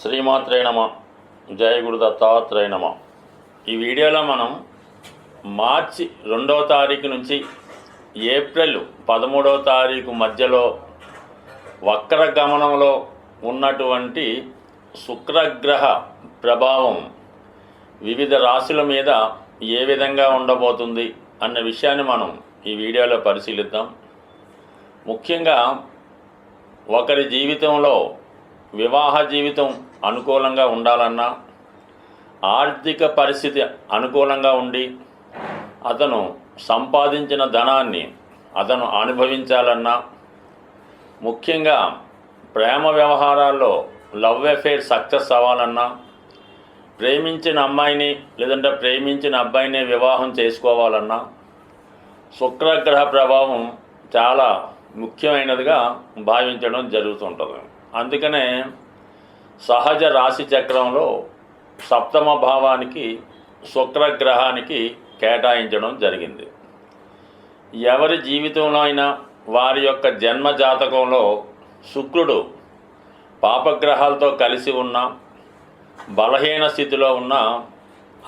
శ్రీమాత్రే నమ. జయ గురు దత్తాత్రేయ నమ. ఈ వీడియోలో మనం మార్చి రెండవ తారీఖు నుంచి ఏప్రిల్ పదమూడవ తారీఖు మధ్యలో వక్ర గమనంలో ఉన్నటువంటి శుక్రగ్రహ ప్రభావం వివిధ రాశుల మీద ఏ విధంగా ఉండబోతుంది అన్న విషయాన్ని మనం ఈ వీడియోలో పరిశీలిద్దాం. ముఖ్యంగా ఒకరి జీవితంలో వివాహ జీవితం అనుకూలంగా ఉండాలన్నా ఆర్థిక పరిస్థితి అనుకూలంగా ఉండి అతను సంపాదించిన ధనాన్ని అతను అనుభవించాలన్నా ముఖ్యంగా ప్రేమ వ్యవహారాల్లో లవ్ అఫేర్ సక్సెస్ అవ్వాలన్నా ప్రేమించిన అమ్మాయిని లేదంటే ప్రేమించిన అబ్బాయిని వివాహం చేసుకోవాలన్నా శుక్రగ్రహ ప్రభావం చాలా ముఖ్యమైనదిగా భావించడం జరుగుతుంటుంది. అందుకనే సహజ రాశి చక్రంలో సప్తమ భావానికి శుక్రగ్రహానికి కేటాయించడం జరిగింది. ఎవరి జీవితంలో అయినా వారి యొక్క జన్మ జాతకంలో శుక్రుడు పాపగ్రహాలతో కలిసి ఉన్న బలహీన స్థితిలో ఉన్న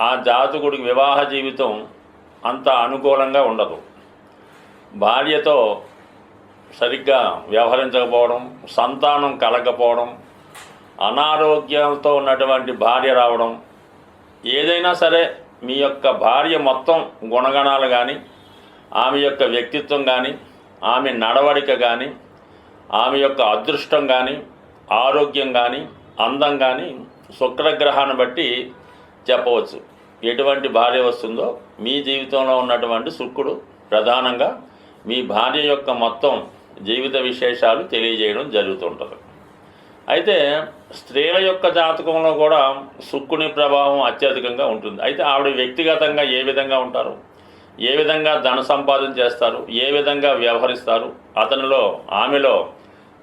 ఆ జాతకుడికి వివాహ జీవితం అంత అనుకూలంగా ఉండదు. భార్యతో సరిగ్గా వ్యవహరించకపోవడం సంతానం కలగకపోవడం అనారోగ్యంతో ఉన్నటువంటి భార్య రావడం ఏదైనా సరే మీ యొక్క భార్య మొత్తం గుణగణాలు కానీ ఆమె యొక్క వ్యక్తిత్వం కానీ ఆమె నడవడిక కానీ ఆమె యొక్క అదృష్టం కానీ ఆరోగ్యం కానీ అందం కానీ శుక్రగ్రహాన్ని బట్టి చెప్పవచ్చు. ఎటువంటి భార్య వస్తుందో మీ జీవితంలో ఉన్నటువంటి శుక్రుడు ప్రధానంగా మీ భార్య యొక్క మొత్తం జీవిత విశేషాలు తెలియజేయడం జరుగుతుంటుంది. అయితే స్త్రీల యొక్క జాతకంలో కూడా శుక్కుని ప్రభావం అత్యధికంగా ఉంటుంది. అయితే ఆవిడ వ్యక్తిగతంగా ఏ విధంగా ఉంటారు? ఏ విధంగా ధన సంపాదన చేస్తారు? ఏ విధంగా వ్యవహరిస్తారు? అతనిలో ఆమెలో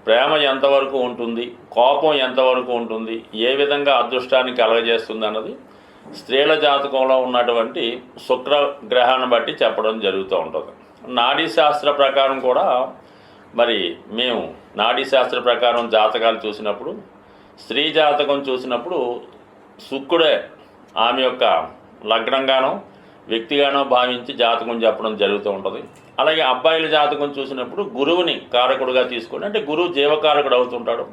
ప్రేమ ఎంతవరకు ఉంటుంది? కోపం ఎంతవరకు ఉంటుంది? ఏ విధంగా అదృష్టాన్ని కలగజేస్తుంది అన్నది స్త్రీల జాతకంలో ఉన్నటువంటి శుక్ర గ్రహాన్ని బట్టి చెప్పడం జరుగుతూ ఉంటుంది. నాడీ శాస్త్ర ప్రకారం కూడా మరి మేము నాడీ శాస్త్ర ప్రకారం జాతకాలు చూసినప్పుడు స్త్రీ జాతకం చూసినప్పుడు శుక్రుడే ఆమె యొక్క లగ్నంగానో వ్యక్తిగానో భావించి జాతకం చెప్పడం జరుగుతూ ఉంటుంది. అలాగే అబ్బాయిల జాతకం చూసినప్పుడు గురువుని కారకుడుగా తీసుకొని అంటే గురువు జీవకారకుడు అవుతుంటాడు.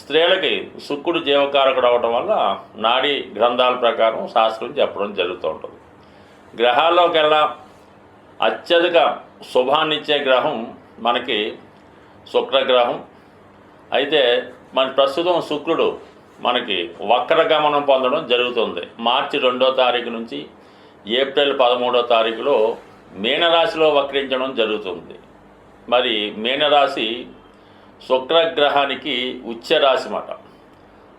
స్త్రీలకి శుక్రుడు జీవకారకుడు అవడం వల్ల నాడీ గ్రంథాల ప్రకారం శాస్త్రం చెప్పడం జరుగుతూ ఉంటుంది. గ్రహాల్లోకెల్లా అత్యధిక శుభాన్నిచ్చే గ్రహం మనకి శుక్రగ్రహం. అయితే మన ప్రస్తుతం శుక్రుడు మనకి వక్రగమనం పొందడం జరుగుతుంది. మార్చి రెండో తారీఖు నుంచి ఏప్రిల్ పదమూడో తారీఖులో మీనరాశిలో వక్రించడం జరుగుతుంది. మరి మీనరాశి శుక్రగ్రహానికి ఉచ్చ రాశి మాట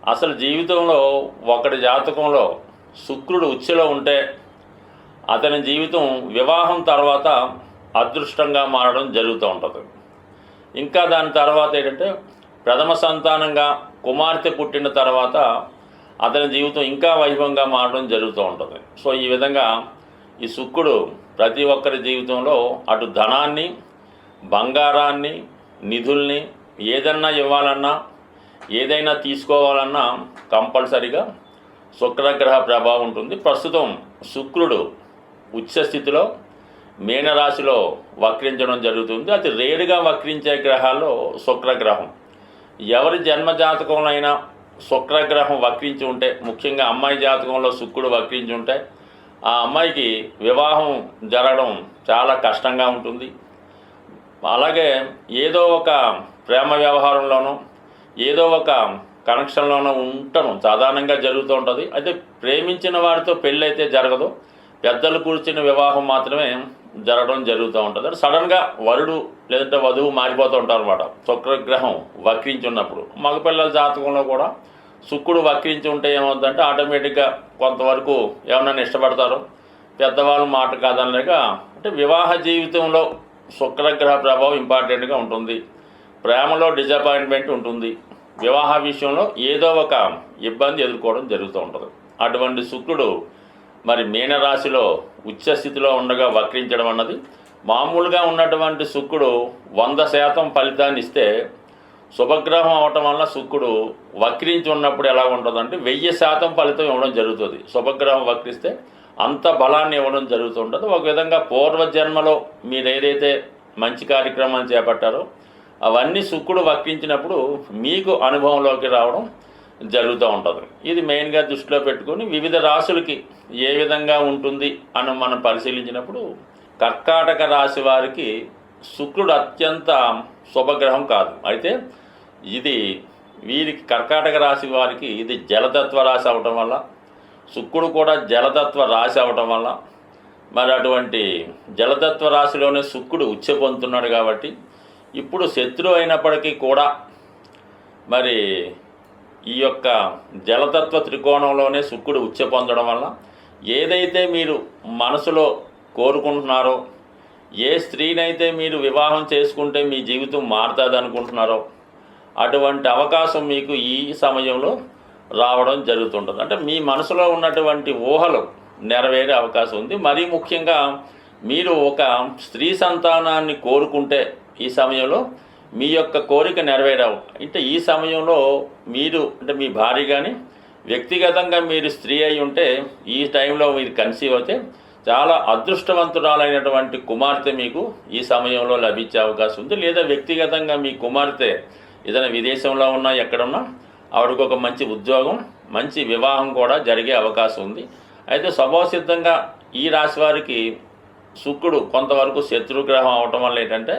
అసలు జీవితంలో ఒకటి జాతకంలో శుక్రుడు ఉచ్చలో ఉంటే అతని జీవితం వివాహం తర్వాత అదృష్టంగా మారడం జరుగుతూ ఉంటుంది. ఇంకా దాని తర్వాత ఏంటంటే ప్రథమ సంతానంగా కుమార్తె పుట్టిన తర్వాత అతని జీవితం ఇంకా వైభవంగా మారడం జరుగుతూ ఉంటుంది. సో ఈ విధంగా ఈ శుక్రుడు ప్రతి ఒక్కరి జీవితంలో అటు ధనాన్ని బంగారాన్ని నిధుల్ని ఏదన్నా ఇవ్వాలన్నా ఏదైనా తీసుకోవాలన్నా కంపల్సరిగా శుక్రగ్రహ ప్రభావం ఉంటుంది. ప్రస్తుతం శుక్రుడు ఉచ్చ స్థితిలో మీనరాశిలో వక్రించడం జరుగుతుంది. అతి రేరుగా వక్రించే గ్రహాల్లో శుక్రగ్రహం. ఎవరి జన్మ జాతకంలో అయినా శుక్రగ్రహం వక్రించి ఉంటే ముఖ్యంగా అమ్మాయి జాతకంలో శుక్రుడు వక్రించి ఉంటే ఆ అమ్మాయికి వివాహం జరగడం చాలా కష్టంగా ఉంటుంది. అలాగే ఏదో ఒక ప్రేమ వ్యవహారంలోనూ ఏదో ఒక కనెక్షన్లోనూ ఉండటం సాధారణంగా జరుగుతూ ఉంటుంది. అయితే ప్రేమించిన వారితో పెళ్ళైతే జరగదు. పెద్దలు కూర్చున్న వివాహం మాత్రమే జరగడం జరుగుతూ ఉంటుంది. అంటే సడన్గా వరుడు లేదంటే వధువు మారిపోతూ ఉంటారు అనమాట శుక్రగ్రహం వక్రించి ఉన్నప్పుడు మగపిల్లల జాతకంలో కూడా శుక్రుడు వక్రించి ఉంటే ఏమవుతుందంటే ఆటోమేటిక్గా కొంతవరకు ఎవరైనా ఇష్టపడతారు. పెద్దవాళ్ళు మాట కాదనలేక అంటే వివాహ జీవితంలో శుక్రగ్రహ ప్రభావం ఇంపార్టెంట్గా ఉంటుంది. ప్రేమలో డిజపాయింట్మెంట్ ఉంటుంది. వివాహ విషయంలో ఏదో ఒక ఇబ్బంది ఎదుర్కోవడం జరుగుతూ ఉంటుంది. అటువంటి శుక్రుడు మరి మీనరాశిలో ఉచ్చస్థితిలో ఉండగా వక్రించడం అన్నది. మామూలుగా ఉన్నటువంటి శుక్రుడు వంద శాతం ఫలితాన్ని ఇస్తే శుభగ్రహం అవటం వల్ల శుక్రుడు వక్రించి ఉన్నప్పుడు ఎలా ఉంటుందంటే వెయ్యి శాతం ఫలితం ఇవ్వడం జరుగుతుంది. శుభగ్రహం వక్రిస్తే అంత బలాన్ని ఇవ్వడం జరుగుతుంటుంది. ఒక విధంగా పూర్వజన్మలో మీరు ఏదైతే మంచి కార్యక్రమాలు చేపట్టారో అవన్నీ శుక్రుడు వక్రించినప్పుడు మీకు అనుభవంలోకి రావడం జరుగుతూ ఉంటుంది. ఇది మెయిన్గా దృష్టిలో పెట్టుకొని వివిధ రాశులకి ఏ విధంగా ఉంటుంది అని మనం పరిశీలించినప్పుడు కర్కాటక రాశి వారికి శుక్రుడు అత్యంత శుభగ్రహం కాదు. అయితే ఇది వీరికి కర్కాటక రాశి వారికి ఇది జలతత్వ రాశి అవటం వల్ల శుక్రుడు కూడా జలతత్వ రాశి అవటం వల్ల మరి అటువంటి జలతత్వ రాశిలోనే శుక్రుడు ఉచ్చ పొందుతున్నాడు కాబట్టి ఇప్పుడు శత్రువు అయినప్పటికీ కూడా మరి ఈ యొక్క జలతత్వ త్రికోణంలోనే శుక్రుడు ఉచ్చ పొందడం వల్ల ఏదైతే మీరు మనసులో కోరుకుంటున్నారో ఏ స్త్రీనైతే మీరు వివాహం చేసుకుంటే మీ జీవితం మారుతుంది అనుకుంటున్నారో అటువంటి అవకాశం మీకు ఈ సమయంలో రావడం జరుగుతుంటుంది. అంటే మీ మనసులో ఉన్నటువంటి ఊహలు నెరవేరే అవకాశం ఉంది. మరీ ముఖ్యంగా మీరు ఒక స్త్రీ సంతానాన్ని కోరుకుంటే ఈ సమయంలో మీ యొక్క కోరిక నెరవేరవు. అంటే ఈ సమయంలో మీరు అంటే మీ భార్య కానీ వ్యక్తిగతంగా మీరు స్త్రీ అయి ఉంటే ఈ టైంలో మీరు కన్సీవ్ అయితే చాలా అదృష్టవంతురాలైనటువంటి కుమార్తె మీకు ఈ సమయంలో లభించే అవకాశం ఉంది. లేదా వ్యక్తిగతంగా మీ కుమార్తె ఏదైనా విదేశంలో ఉన్నా ఎక్కడున్నా ఆవిడకు ఒక మంచి ఉద్యోగం మంచి వివాహం కూడా జరిగే అవకాశం ఉంది. అయితే స్వభావసిద్ధంగా ఈ రాశి వారికి శుక్రుడు కొంతవరకు శత్రుగ్రహం అవటం వల్ల ఏంటంటే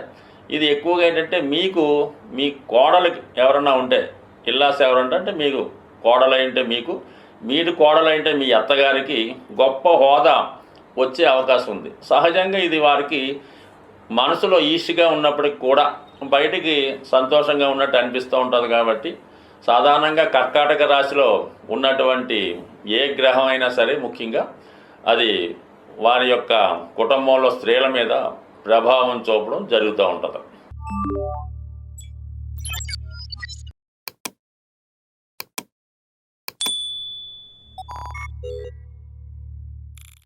ఇది ఎక్కువగా ఏంటంటే మీకు మీ కోడలకి ఎవరన్నా ఉంటే ఇల్లాస్ ఎవరంటే అంటే మీకు కోడలైంటే మీకు మీరు కోడలైంటే మీ అత్తగారికి గొప్ప హోదా వచ్చే అవకాశం ఉంది. సహజంగా ఇది వారికి మనసులో ఈష్గా ఉన్నప్పటికి కూడా బయటికి సంతోషంగా ఉన్నట్టు అనిపిస్తూ ఉంటుంది కాబట్టి సాధారణంగా కర్కాటక రాశిలో ఉన్నటువంటి ఏ గ్రహం అయినా సరే ముఖ్యంగా అది వారి యొక్క కుటుంబంలో స్త్రీల మీద ప్రభావం చూపడం జరుగుతూ ఉంటుంది.